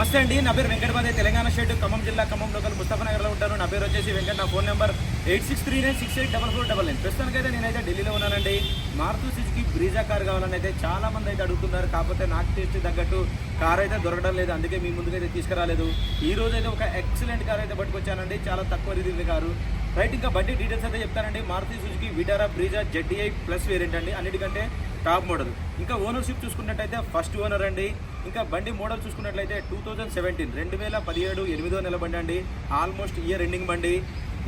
నమస్తే అండి. నా పేరు వెంకటపతి తెలంగాణ స్టేట్ ఖమ్మం జిల్లా ఖమ్మం లోకల్ ముస్తఫానగర్లో ఉంటాను. నా పేరు వచ్చేసి వెంకట నా phone number eight six three nine six eight double four double nine. ప్రస్తుతానికైతే నేనైతే ఢిల్లీలో ఉన్నానండి. మారుతి సుజుకి బ్రీజా కార్ కావాలని అయితే చాలా మంది అయితే అడుగుతున్నారు. కాకపోతే నాకు టేస్ట్ తగ్గట్టు కార్ అయితే దొరకడం లేదు. అందుకే మీ ముందుకైతే తీసుకురాలేదు. ఈ రోజు అయితే ఒక ఎక్సలెంట్ కార్ అయితే పట్టుకొచ్చానండి. చాలా తక్కువ రీతి కారు. రైట్ ఇంకా బడ్డీ డీటెయిల్స్ అయితే చెప్తానండి. Maruti Suzuki Vitara Brezza ZDI plus variant అండి. అన్నిటికంటే టాప్ మోడల్. ఇంకా ఓనర్షిప్ చూసుకున్నట్టయితే ఫస్ట్ ఓనర్ అండి. ఇంకా బండి మోడల్ చూసుకున్నట్లయితే టూ థౌజండ్ సెవెంటీన్ రెండు వేల పదిహేడు ఎనిమిదో నెల బండి అండి. ఆల్మోస్ట్ ఇయర్ ఎండింగ్ బండి.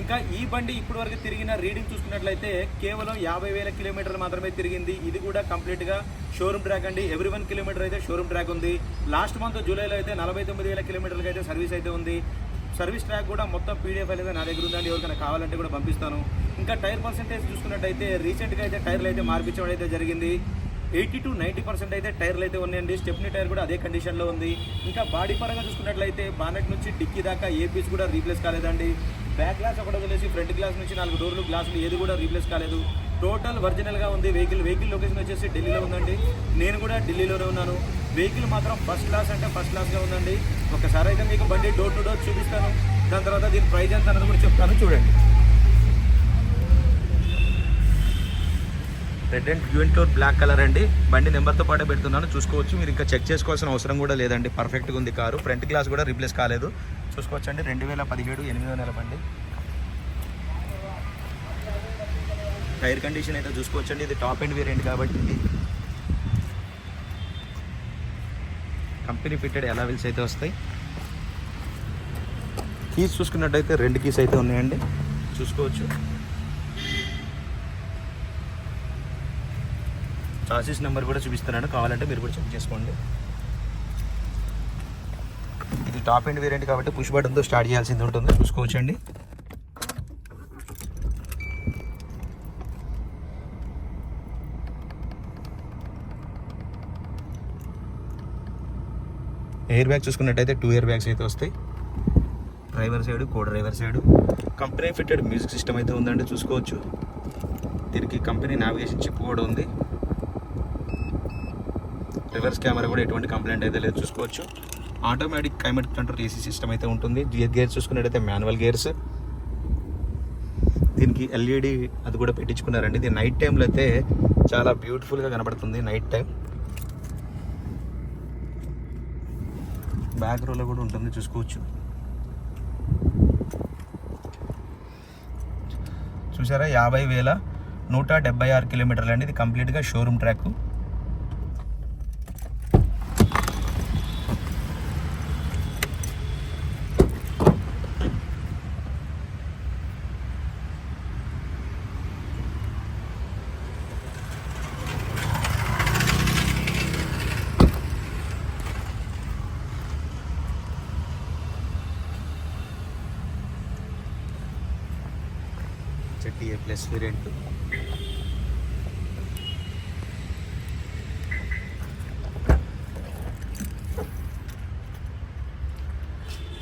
ఇంకా ఈ బండి ఇప్పటి వరకు తిరిగిన రీడింగ్ చూసుకున్నట్లయితే కేవలం యాభై వేల కిలోమీటర్లు మాత్రమే తిరిగింది. ఇది కూడా కంప్లీట్గా షోరూమ్ ట్రాక్ అండి. ఎవ్రీ వన్ కిలోమీటర్ అయితే షోరూమ్ ట్రాక్ ఉంది. లాస్ట్ మంత్ జూలైలో అయితే నలభై తొమ్మిది వేల కిలోమీటర్లకి అయితే సర్వీస్ అయితే ఉంది. సర్వీస్ ట్రాక్ కూడా మొత్తం పీడిఎఫ్ అయితే నా దగ్గర ఉందండి. ఎవరికైనా కావాలంటే కూడా పంపిస్తాను. ఇంకా టైర్ పర్సెంటేజ్ చూసుకున్నట్టయితే రీసెంట్గా అయితే టైర్లు అయితే మార్పించడం అయితే జరిగింది. ఎయిటీ టు నైంటీ పర్సెంట్ అయితే టైర్లు అయితే ఉన్నాయండి. స్టెప్నీ టైర్ కూడా అదే కండిషన్లో ఉంది. ఇంకా బాడీ పరంగా చూసుకున్నట్లయితే బానెట్ నుంచి డిక్కీ దాకా ఏ పీస్ కూడా రీప్లేస్ కాలేదండి. బ్యాక్ గ్లాస్ ఒకటి వదిలేసి ఫ్రంట్ గ్లాస్ నుంచి నాలుగు డోర్లు గ్లాసులు ఏది కూడా రీప్లేస్ కాలేదు. టోటల్ ఒరిజినల్గా ఉంది. వెహికల్ వెహికల్ లొకేషన్ వచ్చేసి ఢిల్లీలో ఉందండి. నేను కూడా ఢిల్లీలోనే ఉన్నాను. వెహికల్ మాత్రం ఫస్ట్ క్లాస్ అంటే ఫస్ట్ క్లాస్గా ఉందండి. ఒకసారి అయితే మీకు బండి డోర్ టు డోర్ చూపిస్తాను. దాని తర్వాత దీని ప్రైజ్ ఎంత అన్నది కూడా చెప్తాను. చూడండి. రెడ్ అండ్ యూఎన్టోర్ బ్లాక్ కలర్ అండి. బండి నెంబర్తో పాటే పెడుతున్నాను. చూసుకోవచ్చు. మీరు ఇంకా చెక్ చేసుకోవాల్సిన అవసరం కూడా లేదండి. పర్ఫెక్ట్గా ఉంది కారు. ఫ్రంట్ గ్లాస్ కూడా రీప్లేస్ కాలేదు. చూసుకోవచ్చు అండి రెండు వేల పదిహేడు ఎనిమిదో నెల బండి. టైర్ కండిషన్ అయితే చూసుకోవచ్చండి. ఇది టాప్ అండ్ వేరియంట్ కాబట్టి ఇది కంపెనీ ఫిట్టెడ్ ఎలా వీల్స్ అయితే వస్తాయి? కీస్ చూసుకున్నట్టయితే రెండు కీస్ అయితే ఉన్నాయండి. చూసుకోవచ్చు. చాసిస్ నెంబర్ కూడా చూపిస్తున్నాను. కావాలంటే మీరు కూడా చెక్ చేసుకోండి. ఇది టాప్ ఎండ్ వేరియంట్ కాబట్టి పుష్ బటన్తో స్టార్ట్ చేయాల్సింది ఉంటుంది. చూసుకోవచ్చండి. ఎయిర్ బ్యాగ్ చూసుకున్నట్టయితే టూ ఇయర్ బ్యాగ్స్ అయితే వస్తాయి. Driver side co driver side. Company fitted music system అయితే ఉందండి చూసుకోవచ్చు. దీనికి కంపెనీ నావిగేషన్ చిప్ కూడా ఉంది. రివర్స్ కెమెరా కూడా ఎటువంటి కంప్లైంట్ అయితే లేదు చూసుకోవచ్చు. Automatic climate control AC system అయితే ఉంటుంది. గేర్ గేర్స్ చూసుకున్నట్టయితే మాన్యువల్ గేర్స్. దీనికి ఎల్ఈడి అది కూడా పెట్టించుకున్నారండి. ఇది నైట్ టైంలో అయితే చాలా బ్యూటిఫుల్గా కనబడుతుంది నైట్ టైం బ్యాక్ రోలో కూడా ఉంటుంది చూసుకోవచ్చు. చూసారా? యాభై వేల నూట డెబ్బై ఆరు కిలోమీటర్లు అండి. ఇది కంప్లీట్గా showroom track. A plus variant.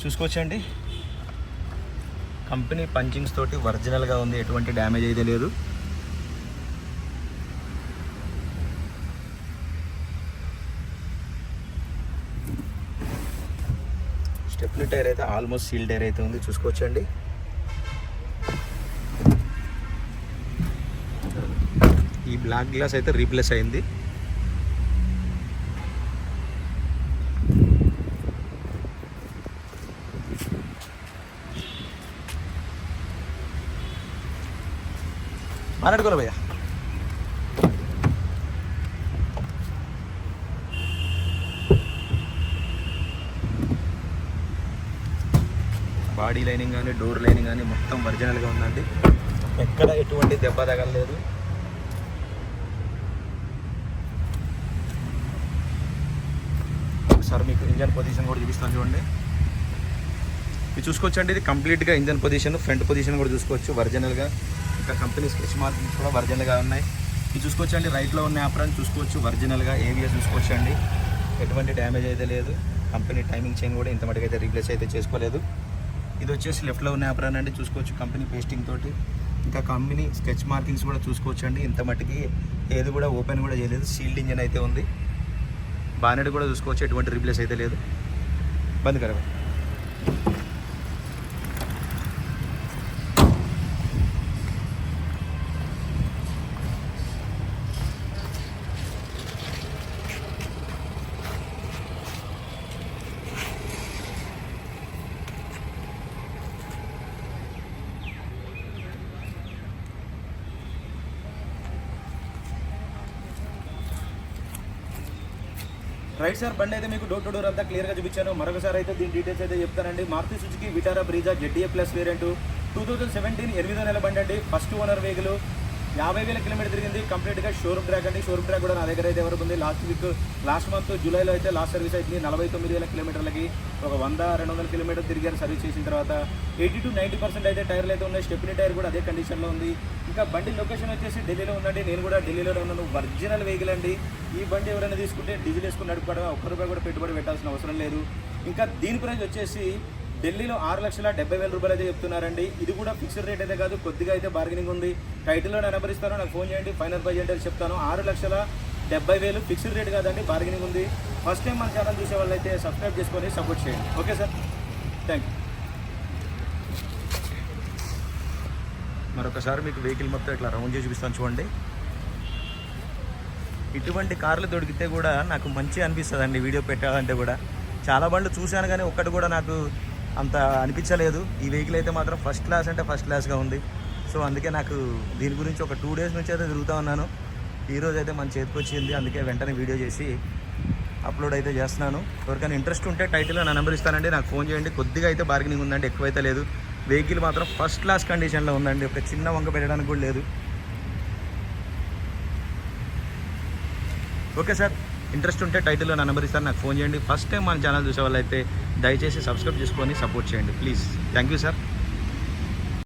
చూసుకోవచ్చండి. కంపెనీ పంచింగ్స్ తోటి ఒరిజినల్గా ఉంది ఎటువంటి డ్యామేజ్ అయితే లేదు. స్టెప్ని టైర్ అయితే ఆల్మోస్ట్ సీల్ టైర్ అయితే ఉంది చూసుకోవచ్చండి ఈ బ్లాక్ గ్లాస్ అయితే రీప్లేస్ అయింది. మాట్లాడుకోలే భయ్యా. బాడీ లైనింగ్ కానీ డోర్ లైనింగ్ కానీ మొత్తం ఒరిజినల్గా ఉందండి. ఎక్కడ ఎటువంటి దెబ్బ తగలలేదు. ఒకసారి మీకు ఇంజన్ పొజిషన్ కూడా చూపిస్తాను చూడండి. ఇది చూసుకోవచ్చండి ఇది కంప్లీట్గా ఇంజన్ పొజిషన్ ఫ్రంట్ పొజిషన్ కూడా చూసుకోవచ్చు ఒరిజినల్గా. ఇంకా కంపెనీ స్కెచ్ మార్కింగ్స్ కూడా ఒరిజినల్గా ఉన్నాయి. ఇది చూసుకోవచ్చండి రైట్లో ఉన్న యాప్రాన్ని చూసుకోవచ్చు ఒరిజినల్గా ఏవిఎస్ చూసుకోవచ్చండి. ఎటువంటి డ్యామేజ్ అయితే లేదు. కంపెనీ టైమింగ్ చైన్ కూడా ఇంత మటుకైతే అయితే రీప్లేస్ అయితే చేసుకోలేదు. ఇది వచ్చేసి లెఫ్ట్లో ఉన్న యాప్రాన్ అండి చూసుకోవచ్చు కంపెనీ పేస్టింగ్ తోటి. ఇంకా కంపెనీ స్కెచ్ మార్కింగ్స్ కూడా చూసుకోవచ్చండి ఇంత మట్టుకి ఏది కూడా ఓపెన్ కూడా చేయలేదు. సీల్డ్ ఇంజన్ అయితే ఉంది. బానెట్ కూడా చూసుకోవచ్చు ఎటువంటి రీప్లేస్ అయితే లేదు. బంద్ కరెక్ట్ రైట్ సార్ బండి అయితే మీకు డోర్ టు డోర్ అంతా క్లియర్గా చూపించాను. మరొకసారి అయితే దీని డీటెయిల్స్ అయితే చెప్తానండి. Maruti Suzuki Vitara Brezza ZDI plus variant two thousand seventeen ఎనిమిదో నెల బండి అండి. ఫస్ట్ ఓనర్ వెహికల్ యాభై వేల కిలోమీటర్ తిరిగింది. కంప్లీట్గా షోరూమ్ ట్రాక్ అండి. షోరూమ్ ట్రాక్ కూడా నా దగ్గర అయితే ఎవరికి ఉంది? లాస్ట్ వీక్ లాస్ట్ మంత్ జూలైలో అయితే లాస్ట్ సర్వీస్ అయింది నలభై తొమ్మిది వేల కిలోమీటర్లకి ఒక వంద రెండు వందల కిలోమీటర్ తిరిగారు సర్వీస్ చేసిన తర్వాత. ఎయిటీ టు నైంటీ పర్సెంట్ అయితే టైర్లు అయితే ఉన్నాయి. స్టెప్ని టైర్ కూడా అదే కండిషన్లో ఉంది. ఇంకా బండి లొకేషన్ వచ్చేసి ఢిల్లీలో ఉందండి. నేను కూడా ఢిల్లీలోనే ఉన్నాను. ఒరిజినల్ వెహికల్ అండి. ఈ బండి ఎవరైనా తీసుకుంటే డీజిల్ వేసుకుని నడుపుకోవడం ఒక్క రూపాయి కూడా పెట్టుబడి పెట్టాల్సిన అవసరం లేదు. ఇంకా దీని ప్రైస్ వచ్చేసి ఢిల్లీలో ఆరు లక్షల డెబ్బై వేల రూపాయలు అయితే చెప్తున్నారండి. ఇది కూడా ఫిక్స్డ్ రేట్ అయితే కాదు కొద్దిగా అయితే బార్గెనింగ్ ఉంది. టైటిల్లో నేను నాకు ఫోన్ చేయండి ఫైనల్ ప్రైజ్ అంటే చెప్తాను. ఆరు లక్షల డెబ్బై వేలు ఫిక్స్డ్ రేట్ కాదండి బార్గెనింగ్ ఉంది. ఫస్ట్ టైం మన ఛానల్ చూసే వాళ్ళైతే సబ్స్క్రైబ్ చేసుకొని సపోర్ట్ చేయండి. ఓకే సార్ థ్యాంక్ యూ మరొకసారి మీకు వెహికల్ మొత్తం ఇట్లా రౌండ్ చేసి చూపిస్తాను చూడండి. ఇటువంటి కార్లు దొరికితే కూడా నాకు మంచి అనిపిస్తుంది అండి వీడియో పెట్టాలంటే కూడా. చాలా బండ్లు చూశాను కానీ ఒక్కటి కూడా నాకు అంత అనిపించలేదు. ఈ వెహికల్ అయితే మాత్రం ఫస్ట్ క్లాస్ అంటే ఫస్ట్ క్లాస్గా ఉంది. సో అందుకే నాకు దీని గురించి ఒక టూ డేస్ నుంచి అయితే తిరుగుతూ ఉన్నాను. ఈరోజు అయితే మన చేతికి వచ్చింది. అందుకే వెంటనే వీడియో చేసి అప్లోడ్ అయితే చేస్తున్నాను. ఎవరికైనా ఇంట్రెస్ట్ ఉంటే టైటిల్లో నా నెంబర్ ఇస్తానండి. నాకు ఫోన్ చేయండి. కొద్దిగా అయితే బార్గెనింగ్ ఉందండి. ఎక్కువైతే లేదు. వెహికల్ మాత్రం ఫస్ట్ క్లాస్ కండిషన్లో ఉందండి. ఒక చిన్న వంక పెట్టడానికి కూడా లేదు. Okay sir. ఇంట్రెస్ట్ ఉంటే టైటిల్లో నా నెంబర్ ఇస్తాను నాకు ఫోన్ చేయండి. ఫస్ట్ టైం మన ఛానల్ చూసే వాళ్ళైతే దయచేసి సబ్స్క్రైబ్ చేసుకొని సపోర్ట్ చేయండి ప్లీజ్ థ్యాంక్ యూ సార్